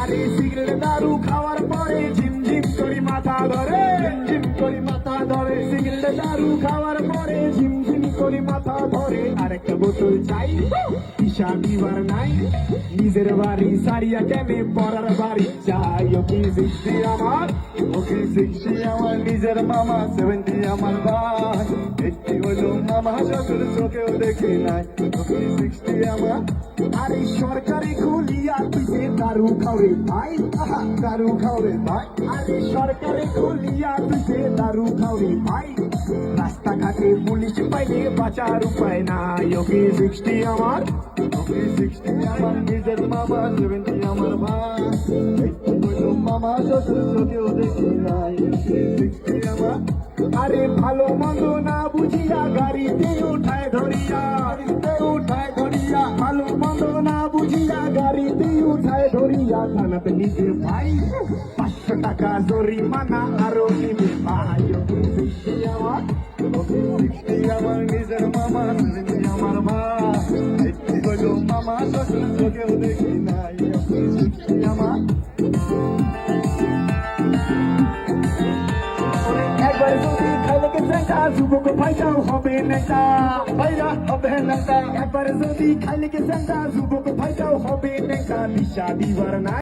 আরে সিগারেট দারু খাওয়ার পরে ঝিমঝিম করি মাথা ধরে ঝিমঝিম করি মাথা ধরে, সিগারেট দারু খাওয়ার পরে ঝিমঝিম করি মাথা ধরে। আরেকটা বোতল চাই পিসা দিবার নাই, নিজের বাড়ি সারিয়া কেনে পরার বাড়ি। চাই ওকে সিক্সটি আমার ওকে সিক্সটি আমার, নিজের মামা সেভেন্টি আমার ভাই। এইটি হলো মামা শ্বশুর চোখেও দেখি নাই ওকে সিক্সটি আমার। আরে সরকারি দারু খাওরে ভাই দারু খাওরে ভাই। আরে সরকারি খুলিয়া দিছে দারু খাওরে ভাই। রাস্তাঘাটে পুলিশ পাইলে বাঁচার উপায় সিক্সটি আমার সিক্সটি আমার, নিজের মামা সেভেন্টি আমার মামা চোখেও দেখি আমার। আরে ভালো মন্দ না বুঝিয়া গাড়িতে উঠায় ধরিয়া উঠায় ধরিয়া থানাতে নিতে ভাই পাঁচশো টাকা জরিমানা আরও নিবে ভাই আমার নিজের মামা আমার এইটি মামা শ্বশুর চোখেও দেখি নাই আমার একবার যদি খাইলে কে চেঙ্গা যুবক ভাইটাও হবে নেতা ভাইরা হবে না একবার যদি খাইলে কে চেঙ্গা যুবক ভাইটাও হবে নেতা দিশা দিবার না